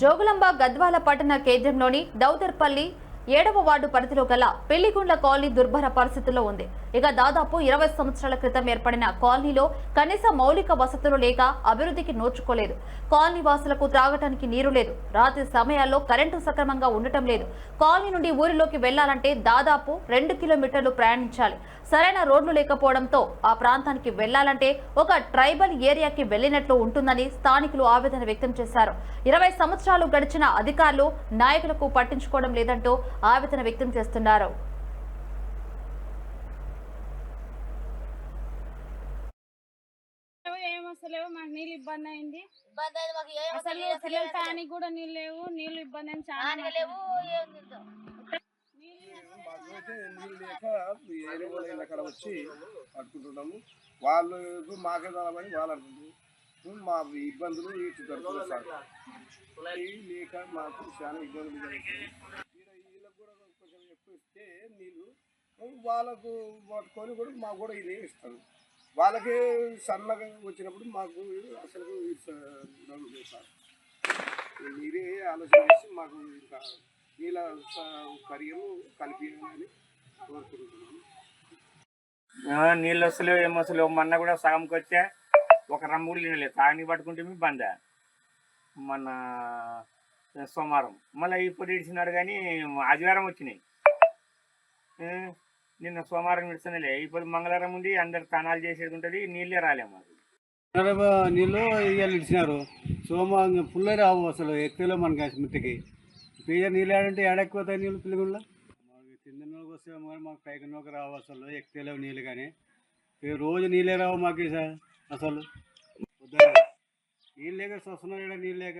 జోగులంబ గద్వాల పట్టణ కేంద్రంలోని దౌదర్పల్లి ఏడవ వార్డు పరిధిలో గల పెళ్ళిగుండ్ల కాలనీ దుర్భర పరిస్థితుల్లో ఉంది. ఇక దాదాపు ఇరవై సంవత్సరాల క్రితం ఏర్పడిన కాలనీలో కనీస మౌలిక వసతులు లేక అభివృద్ధికి నోచుకోలేదు. కాలనీ వాసులకు త్రాగటానికి నీరు లేదు. రాత్రి సమయాల్లో కరెంటు సక్రమంగా ఉండటం లేదు. కాలనీ నుండి ఊరిలోకి వెళ్ళాలంటే దాదాపు రెండు కిలోమీటర్లు ప్రయాణించాలి. సరైన రోడ్లు లేకపోవడంతో ఆ ప్రాంతానికి వెళ్ళాలంటే ఒక ట్రైబల్ ఏరియాకి వెళ్ళినట్లు ఉంటుందని స్థానికులు ఆవేదన వ్యక్తం చేశారు. ఇరవై సంవత్సరాలు గడిచిన అధికారులు నాయకులకు పట్టించుకోవడం లేదంటూ ఆవేదన వ్యక్తం చేస్తున్నారు. లేవు, ఏం వస్తలేవు మాకు నీళ్ళు ఇబ్బంది అయింది. అసలు పిల్లలు తానికి కూడా నీళ్ళు లేవు నీళ్ళు ఇబ్బంది అయింది చాలా ఆనగా నీళ్ళు లేక ఏరే అక్కడ వచ్చి పట్టుకుంటున్నాము వాళ్ళు మాకే తలమని వాళ్ళు అంటున్నారు మా ఇబ్బందులు ఇటు దొరుకుతుంది సార్ లేక మాకు చాలా ఇబ్బందులు జరుగుతాయి వీళ్ళకి కూడా కొంచెం ఎక్కువ ఇస్తే నీళ్ళు వాళ్ళకు పట్టుకొని కూడా మాకు కూడా ఇది ఇస్తారు. వాళ్ళకి సన్నగా వచ్చినప్పుడు మాకు అసలు సార్. మీరే ఆలోచన చేసి మాకు ఇంకా కరియము కోరుకుంటున్నాను. నీళ్ళు వస్తలేవు ఏం వస్తలేవు మొన్న కూడా సగంకి వచ్చా ఒక రమ్ము కూడా నీళ్ళు లేదు తాగని పట్టుకుంటే మీ బంద. మొన్న సోమవారం. మళ్ళీ ఇప్పుడు ఇడిచినాడు కానీ ఆదివారం వచ్చినాయి. నిన్న సోమవారం ఇడుస్తున్నాలే ఇప్పుడు మంగళవారం ఉంది అందరు స్నానాలు చేసేది ఉంటుంది నీళ్ళే రాలే మాకు. నలభై నీళ్ళు ఇవాళ ఇచ్చినారు సోమ ఫుల్ రావు అసలు ఎక్కువలో మనకి మిట్టకి పియ్య నీళ్ళు ఆడంటే ఏడెక్కువతాయి నీళ్ళు పిల్లగుళ్ళ? మాకు కింద నోకి వస్తాము కానీ మాకు పైకి నోకి రావు అసలు ఎక్కువలేవు నీళ్ళు కానీ. రోజు నీళ్ళే రావు మాకు సార్ అసలు. నీళ్ళు లేక వస్తున్నారు ఈడ నీళ్ళు లేక.